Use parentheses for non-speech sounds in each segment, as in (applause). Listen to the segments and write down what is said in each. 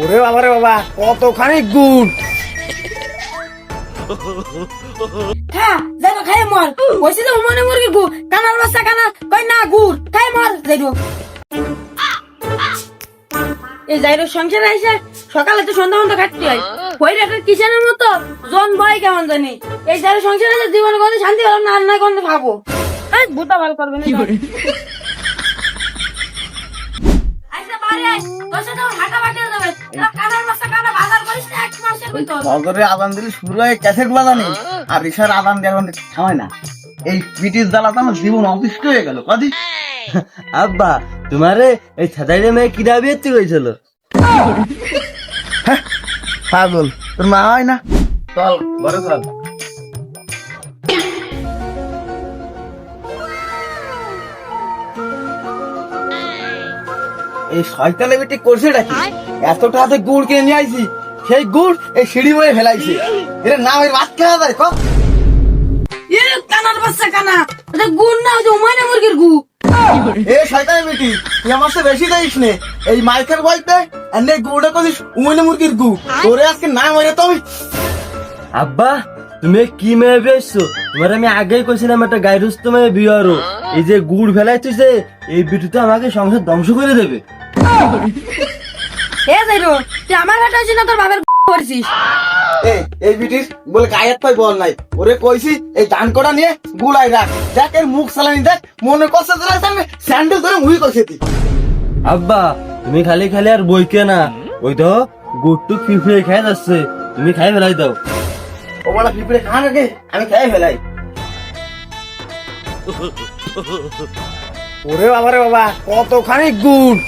ওরে বাবা রে বাবা কতখানি গুড়। হ্যাঁ যাইবা খাই মর। কইছি তো মনে মুরগি গু কানার বাচ্চা কানা কই না গুড় খাই মর যাইরো এই যাইরো সংসারে আইসা সকালে তো সন্ধ্যা মতো কাটতে হয়। মতো জন ভয় কেমন জানি। এই যাইরো সংসারে আইসা জীবনে কোনো শান্তি পেলাম না আর না কোনো খাব। বুটা ভালো করবে না আইসা বাড়ি আই তোর সাথে আমার হাঁটা বাকি যাবে কানার বাচ্চা কানা বাজার করিস না এক মাসের ভিতর সদরে আদান দিলে শুরু হয় ক্যাসেট বাজানি। আর রিসার আদান দেওয়ার মধ্যে থামায় না। এই ব্রিটিশ জ্বালাতে আমার জীবন অতিষ্ঠ হয়ে গেল কাদি (laughs) আব্বা তোমারে এই মেয়ে হয়েছিল পাগল। তোর মা হয় না? চল ঘরে চল। এই শয়তানে বেটি করছে নাকি? এতটা হাতে গুড় কিনে নিয়ে আইছি সেই গুড় এই সিঁড়ি বয়ে ফেলাইছে। এর ভাত খেলা যায় কম কানার বাচ্চা কানা এটা গুড় না ওই উমাইনা মুরগির গু এ শয়তানে বেটি তুই আমার সাথে বেশি যাইস নে। এই মাইকের বলতে এনে গুড়ে কদিস উমনে মুরগির গু তোরে আজকে না মরে তো আমি আব্বা তুমি কি মেয়ে বেসছো তোমার আমি আগেই কইছিলাম একটা গাইরুস্ত মেয়ে বিয়ারো এই যে গুড় ফেলাইতেছে এই বিটুতে আমাকে সংসার ধ্বংস করে দেবে। এ তুই আমার না তোর বাবার করছিস? এই এই ব্রিটিশ বলে গায়ের পাই বল নাই। ওরে কইছি এই ডান কটা নিয়ে গুলাই রাখ। দেখ এর মুখ সালানি দেখ মনে কষ্ট ধরে স্যান্ডেল ধরে মুই কইছে তুই আব্বা তুমি খালি খালি আর বইকে না। ওই তো গুড়টুক ফিফড়ে খেয়ে যাচ্ছে। তুমি খাই ফেলাই দাও। ও বলা খান আগে আমি খাই ফেলাই। ওরে বাবা রে বাবা কতখানি গুড়।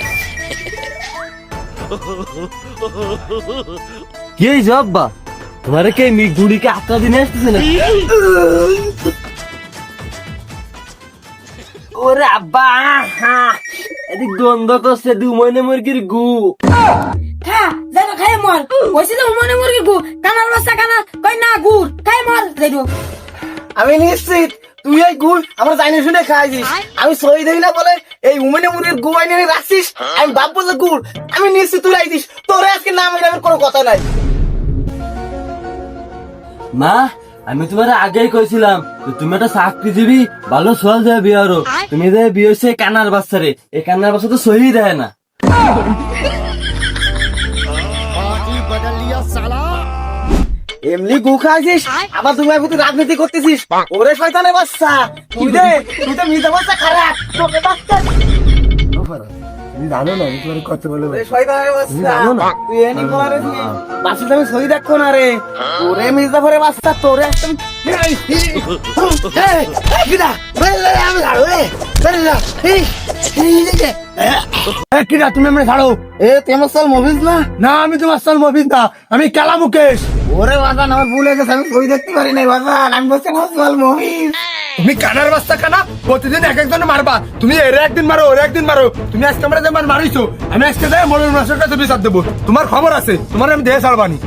কি হয়েছে আব্বা? তোমার কে মি গুড়িকে আটটা দিনে আসতেছে না ওরে আব্বা এদিক দ্বন্দ্ব করছে দু মহিনে মুরগির গু। হ্যাঁ যাইরো খাই মর। কইছি তো উমাইনা মুরগির গু। কানার বাচ্চা কানা কই না গুড়। খাই মর যাইরো আমি নিশ্চিত তুই এই গুড় আমার জানি শুনে খাইছিস। আমি সই দেই না বলে এই উমেনে মুরগির গু আইনে রাখছিস। আমি যে গুড় আমি নিশ্চিত তুই রাখছিস তোরে আজকে নাম এর কোনো কথা নাই। মা আমি তোমার আগেই কইছিলাম যে তুমি একটা চাকরিজীবী ভালো সোয়াল দেবে বিয়ারও তুমি যে বিয়ে হচ্ছে কানার বাচ্চারে এই কানার বাচ্চা তো সহি দেয় না। (laughs) এমনি গু খাইছিস আবার তুমি আমি রাজনীতি করতেছিস। ওরে শয়তানের বাচ্চা। তুই দে তুই তো মিজা বাচ্চা খারাপ। তোকে বাচ্চা জানো না আমি তোমার কত বলে জানো না? তুই এনি সই দেখো রে তোরে একদম কিরা বেলে আমি ছাড়ো রে বেলে এ কিরা তুমি আমরা ছাড়ো এ তেমন সাল মফিজ না না আমি তোমার সাল মফিজ না আমি কেলা মুকেশ ওরে বাজান আমার ভুল হয়ে গেছে আমি সই দেখতে পারি নাই বাজান আমি বলছি আমার সাল মফিজ তুমি কানার বাচ্চা কানা? প্রতিদিন এক একজন মারবা। তুমি এর একদিন মারো, ওর একদিন মারো। তুমি আজকে আমরা যেমন মারিছো, আমি আজকে যাই মনের মাসের কাছে বিচার দেবো। তোমার খবর আছে, তোমার আমি দেহে ছাড়বানি।